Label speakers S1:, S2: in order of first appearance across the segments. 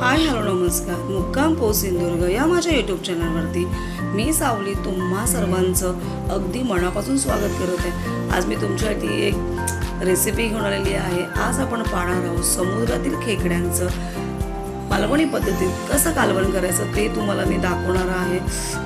S1: Hi hello नमस्कार. मुक्काम पो सिंधुदुर्ग या माझ्या यूट्यूब चॅनलवरती मी सावली तुम्हा सर्वांचं अगदी मनापासून स्वागत करत आहे. आज मी तुमच्यासाठी एक रेसिपी घेऊन आलेली आहे. आज आपण पाहणार आहोत समुद्रातील खेकड्यांचं मालवणी पद्धतीत कसं कालवण करायचं ते तुम्हाला मी दाखवणार आहे.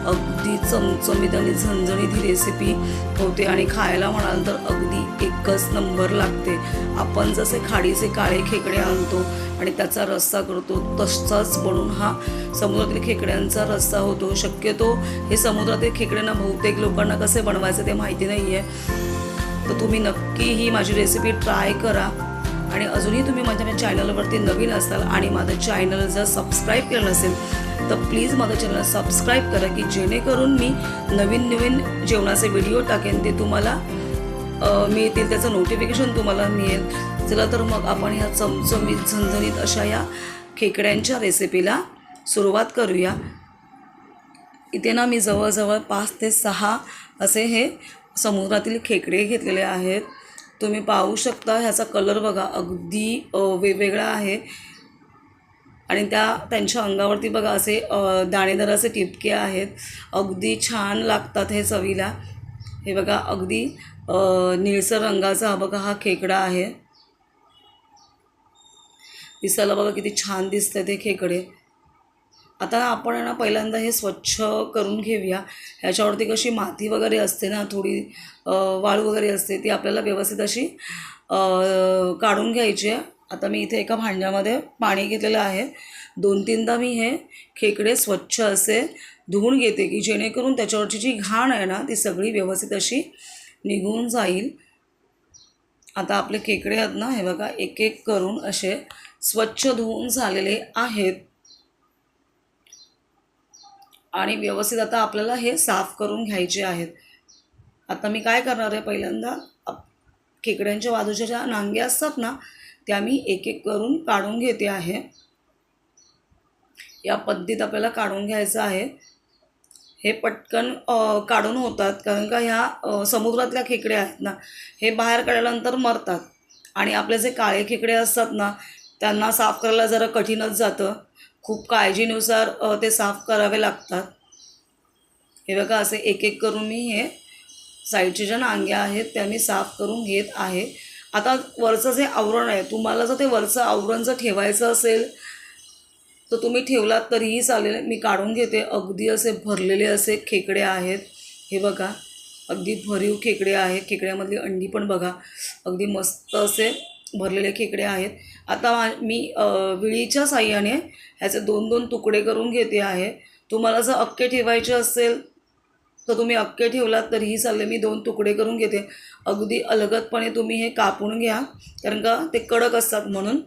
S1: अगदी चमचमीत आणि झणझणीत ही रेसिपी होते आणि खायला म्हणाल तर अगदी एकच नंबर लागते. आपण जसे खाडीचे काळे खेकडे आणतो आणि त्याचा रस्सा करतो तसाच बनून हा समुद्रातील खेकड्यांचा रस्सा होतो. शक्यतो हे समुद्रातील खेकड्यांना बहुतेक लोकांना कसे बनवायचे ते माहिती नाही आहे तर तुम्ही नक्की ही माझी रेसिपी ट्राय करा. आणि अजूनही तुम्ही माझ्या चॅनलवरती नवीन असाल आणि माझं चॅनल जर सबस्क्राईब केलं नसेल तर प्लीज माझं चॅनल सबस्क्राईब करा की जेणेकरून मी नवीन नवीन जेवणाचे व्हिडिओ टाकेन ते तुम्हाला मिळतील त्याचं नोटिफिकेशन तुम्हाला मिळेल. चला तर मग आपण ह्या चमचमीत झणझणीत अशा या खेकड्यांच्या रेसिपीला सुरुवात करूया. इथे ना मी जवळजवळ पाच ते सहा असे हे समुद्रातील खेकडे घेतलेले आहेत. तुम्ही पाहू शकता ह्याचा कलर बघा अगदी वेगवेगळा आहे. आणि त्या त्यांच्या अंगावरती बघा असे दाणेदार असे टिपके आहेत. अगदी छान लागतात हे चवीला. हे बघा अगदी निळसर रंगाचा हा बघा हा खेकडा आहे. दिसायला बघा किती छान दिसतं ते खेकडे. आता आपण आहे ना पहिल्यांदा हे स्वच्छ करून घेऊया. ह्याच्यावरती कशी माती वगैरे असते ना थोडी वाळू वगैरे असते ती आपल्याला व्यवस्थित अशी काढून घ्यायची आहे. आता मी इथे एका भांड्यामध्ये पाणी घेतलेलं आहे. दोन तीनदा मी हे खेकडे स्वच्छ असे धुवून घेते की जेणेकरून त्याच्यावरची जी घाण आहे ना ती सगळी व्यवस्थित अशी निघून जाईल. आता आपले खेकडे आहेत ना हे बघा एक एक करून असे स्वच्छ धुवून झालेले आहेत. आणि व्यवस्थित आता आपल्याला हे साफ करून घ्यायचे आहेत. आता मी काय करणार आहे? पहिल्यांदा खेकड्यांच्या बाजूच्या ज्या नांग्या असतात ना त्या मी एक एक करून काढून घेते आहे. या पद्धतीत आपल्याला काढून घ्यायचं आहे. हे पटकन काढून होतात. कारण का ह्या समुद्रातल्या खेकडे आहेत ना हे बाहेर काढल्यानंतर मरतात. आणि आपले जे काळे खेकडे असतात ना त्यांना साफ करायला जरा कठीणच जातं. खूप काळजीनुसार ते साफ करावे लागतात. हे बघा असे एक एक करून मी हे साईडच्या ज्या नांग्या आहेत त्या मी साफ करून घेत आहे. आता वरचं जे आवरण आहे तुम्हाला जर ते वरचं आवरण जर ठेवायचं असेल तर तुम्ही ठेवलात तरीही चालेल. मी काढून घेते. अगदी असे भरलेले असे खेकडे आहेत. हे बघा अगदी भरीव खेकडे आहेत. खेकड्यामधली अंडी पण बघा अगदी मस्त असे भरलेले खेकडे आहेत. आता मी विळीच्या साह्याने ह्याचे दोन दोन तुकडे करून घेते आहे. तुम्हाला जर अक्के ठेवायचे असेल तर तुम्ही अक्के ठेवलात तरीही चालेल मी दोन तुकडे करून घेते. अगदी अलगदपणे तुम्ही हे कापून घ्या कारण का ते कडक असतात म्हणून.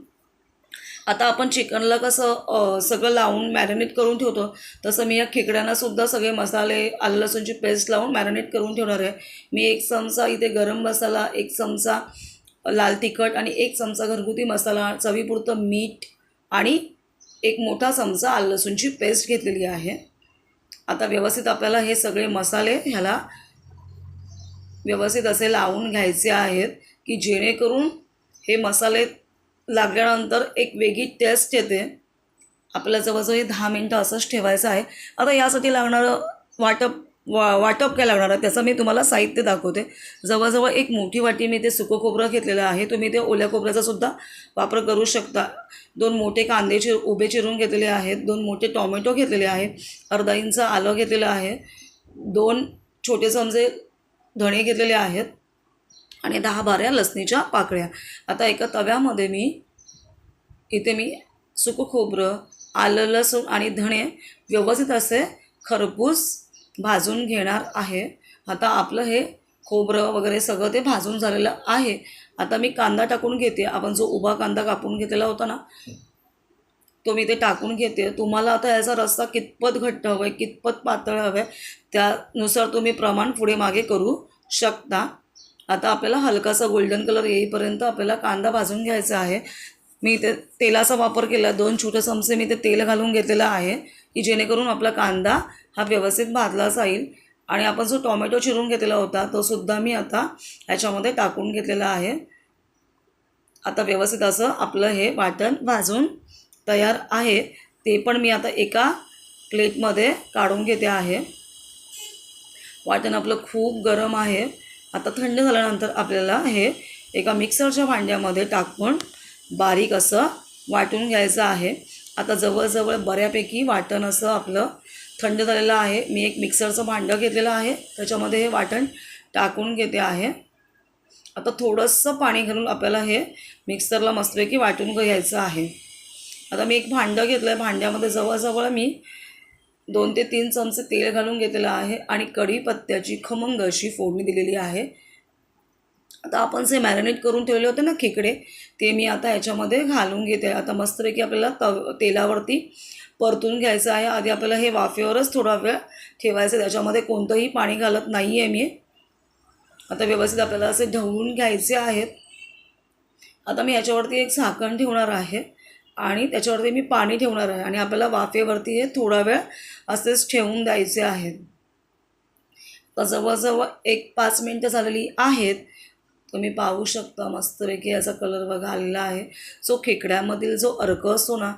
S1: आता आपण चिकनला कसं सगळं लावून मॅरिनेट करून ठेवतो. तसं मी या खेकड्यांनासुद्धा सगळे मसाले आलं लसूणची पेस्ट लावून मॅरिनेट करून ठेवणार आहे. मी एक चमचा इथे गरम मसाला एक चमचा लाल तिखट आणि एक चमचा घरगुती मसाला चवीपुरतं मीठ आणि एक मोठा चमचा आलं लसूणची पेस्ट घेतलेली आहे. आता व्यवस्थित आपल्याला हे सगळे मसाले ह्याला व्यवस्थित असे लावून घ्यायचे आहेत की जेणेकरून हे मसाले लागल्यानंतर एक वेगळी टेस्ट येते. आपल्याला जवळजवळ हे दहा मिनटं असंच ठेवायचं आहे. आता यासाठी लागणारं वाटप वा वाटप काय लागणार आहे. त्याचं मी तुम्हाला साहित्य दाखवते. जवळजवळ एक मोठी वाटी मी ते सुकं खोबरं घेतलेलं आहे. तुम्ही ते ओल्या खोबऱ्याचा सुद्धा वापर करू शकता. दोन मोठे कांदे चिर उभे चिरून घेतलेले आहेत. दोन मोठे टॉमॅटो घेतलेले आहेत. अर्धा इंच आलं घेतलेलं आहे. दोन छोटे चमचे धणे घेतलेले आहेत. आणि दहा बारा लसणीच्या पाकळ्या. आता एका तव्यामध्ये मी इथे मी सुकं खोबरं आलं लसूण आणि धणे व्यवस्थित असे खरपूस भाजून घेणार आहे. आता आपलं हे खोबरं वगैरे सगळं ते भाजून झालेलं आहे. आता मी कांदा टाकून घेते. आपण जो उभा कांदा कापून घेतलेला होता ना तो मी ते टाकून घेते. तुम्हाला आता याचा रस्ता कितपत घट्ट हवं आहे कितपत पातळ हवं आहे त्यानुसार तुम्ही प्रमाण पुढे मागे करू शकता. आता आपल्याला हलकासा गोल्डन कलर येईपर्यंत आपल्याला कांदा भाजून घ्यायचा आहे. मी ते तेलाचा वापर केला. दोन छोटे चमचे मी ते तेल घालून घेतलेलं आहे की जेणेकरून आपला कांदा हा व्यवस्थित भाजला जाईल. आणि आपण जो टोमॅटो चिरून घेतलेला होता तो सुद्धा मी आता ह्याच्यामध्ये टाकून घेतलेला आहे. आता व्यवस्थित असं आपलं हे वाटण भाजून तयार आहे. ते पण मी आता एका प्लेटमध्ये काढून घेते आहे. वाटण आपलं खूप गरम आहे. आता थंड झाल्यानंतर आपल्याला हे एका मिक्सरच्या भांड्यामध्ये टाकून बारीक असं वाटून घ्यायचं आहे. आता जवळजवळ बऱ्यापैकी वाटण असं आपलं थंड झालेलं आहे. मी एक मिक्सरचं भांडं घेतलेलं आहे. त्याच्यामध्ये हे वाटण टाकून घेते आहे. आता थोडंसं पाणी घालून आपल्याला हे मिक्सरला मस्तपैकी वाटून घ्यायचं आहे. आता मी एक भांडं घेतलं आहे भांड्यामध्ये जवळजवळ मी दोन ते तीन चमचे तेल घालून घेतलेलं आहे आणि कढीपत्त्याची खमंग अशी फोडणी दिलेली आहे. आता आपण जे मॅरिनेट करून ठेवले होते ना खेकडे ते मी आता याच्यामध्ये घालून घेते. आता मस्तपैकी आपल्याला तव तेलावरती परतून घ्यायचं आहे. आधी आपल्याला हे वाफेवरच थोडा वेळ ठेवायचं त्याच्यामध्ये कोणतंही पाणी घालत नाही आहे मी. आता व्यवस्थित आपल्याला असे ढवळून घ्यायचे आहेत. आता मी याच्यावरती एक झाकण ठेवणार आहे आणि त्याच्यावरती मी पाणी ठेवणार आहे. आणि आपल्याला वाफेवरती हे थोडा वेळ असेच ठेवून द्यायचे आहेत. तर जवळजवळ एक पाच मिनटं झालेली आहेत. तुम्ही पाहू शकता मस्तपैकी याचा कलर बघा आलेला आहे. जो खेकड्यामधील जो अर्क असतो ना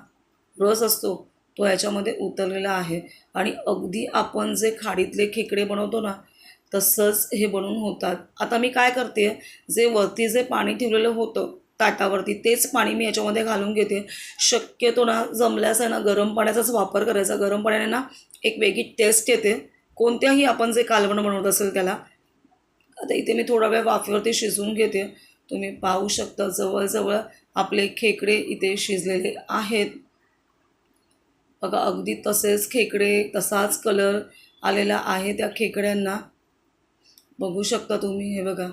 S1: रस असतो तो याच्यामध्ये उतरलेला आहे. आणि अगदी आपण जे खाडीतले खेकडे बनवतो ना तसंच हे बनवून होतात. आता मी काय करते जे वरती जे पाणी ठेवलेलं होतं ताटावरती तेच पाणी मी याच्यामध्ये घालून घेते. शक्यतो ना जमल्यास आहे ना गरम पाण्याचाच वापर करायचा. गरम पाण्याने ना एक वेगळी टेस्ट येते. कोणत्याही आपण जे कालवण बनवत असेल त्याला आता इथे मी थोडा वेळ वाफेवरती शिजवून घेते. तुम्ही पाहू शकता जवळजवळ आपले खेकडे इथे शिजलेले आहेत. बघा अगदी तसेच खेकडे तसाच कलर आलेला आहे त्या खेकड्यांना. बघू शकता तुम्ही हे बघा.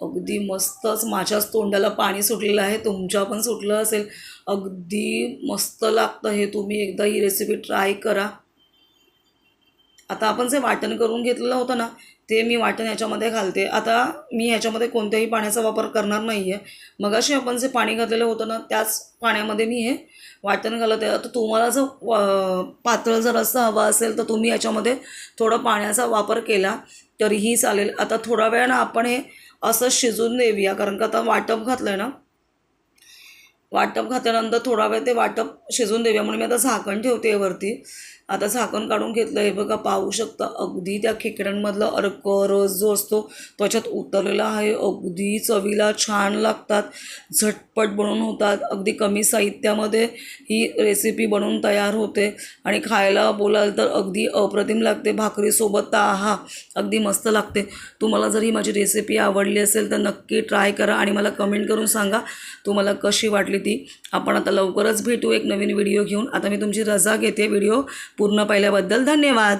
S1: अगदी मस्तच माझ्याच तोंडाला पाणी सुटलेलं आहे तुमच्या पण सुटलं असेल. अगदी मस्त लागतं हे तुम्ही एकदा ही रेसिपी ट्राय करा. आता आपण जे वाटण करून घेतलेलं होतं ना ते मी वाटण ह्याच्यामध्ये घालते. आता मी ह्याच्यामध्ये कोणत्याही पाण्याचा वापर करणार नाही आहे मग आपण जे पाणी घातलेलं होतं ना त्याच पाण्यामध्ये मी हे वाटण घालत आहे. तर तुम्हाला जर पातळ जर असं हवं असेल तर तुम्ही याच्यामध्ये थोडं पाण्याचा वापर केला तरीही चालेल. आता थोडा वेळ ना आपण हे असं शिजून देऊया कारण का आता वाटप घातलं आहे ना? वाटप घातल्यानंतर थोडा वेळ ते वाटप शिजून देऊया. म्हणून मी आता झाकण ठेवते वरती. आता झाकण काढून घेतलं हे बघा पाहू शकता अगदी त्या खेकड्यांमधला अर्क रस जो असतो त्याच्यात उतरलेला आहे. अगदी चवीला छान लागतात झटपट बनवून होतात. अगदी कमी साहित्यामध्ये ही रेसिपी बनवून तयार होते. आणि खायला बोलाल तर अगदी अप्रतिम लागते. भाकरीसोबत तर आहा अगदी मस्त लागते. तुम्हाला जर ही माझी रेसिपी आवडली असेल तर नक्की ट्राय करा आणि मला कमेंट करून सांगा तुम्हाला कशी वाटली ती. आपण आता लवकरच भेटू एक नवीन व्हिडिओ घेऊन. आता मी तुमची रजा घेते. व्हिडिओ पूर्ण पाहिल्याबद्दल धन्यवाद.